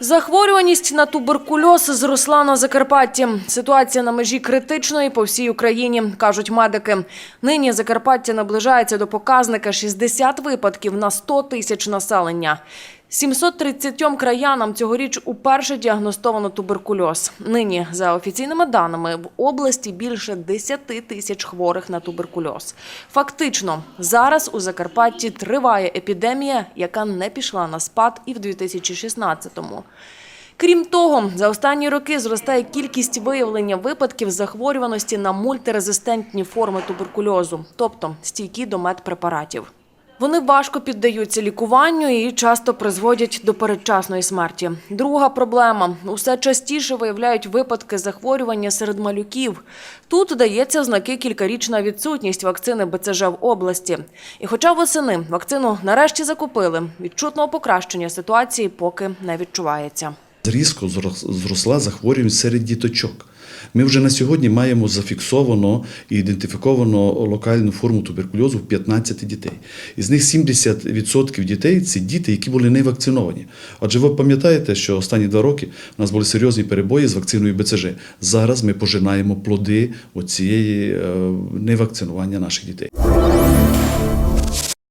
Захворюваність на туберкульоз зросла на Закарпатті. Ситуація на межі критичної по всій Україні, кажуть медики. Нині Закарпаття наближається до показника 60 випадків на 100 тисяч населення. 730 краянам цьогоріч уперше діагностовано туберкульоз. Нині, за офіційними даними, в області більше 10 тисяч хворих на туберкульоз. Фактично, зараз у Закарпатті триває епідемія, яка не пішла на спад і в 2016-му. Крім того, за останні роки зростає кількість виявлення випадків захворюваності на мультирезистентні форми туберкульозу, тобто стійкі до медпрепаратів. Вони важко піддаються лікуванню і часто призводять до передчасної смерті. Друга проблема усе частіше виявляють випадки захворювання серед малюків. Тут дається знаки кількарічна відсутність вакцини БЦЖ в області. І хоча восени вакцину нарешті закупили, відчутного покращення ситуації поки не відчувається. Різко зрос- зросла захворюваність серед діточок. Ми вже на сьогодні маємо зафіксовано і ідентифіковано локальну форму туберкульозу в 15 дітей. Із них 70% дітей це діти, які були не вакциновані. Адже ви пам'ятаєте, що останні два роки у нас були серйозні перебої з вакциною БЦЖ. Зараз ми пожинаємо плоди оцієї е, невакцинування наших дітей.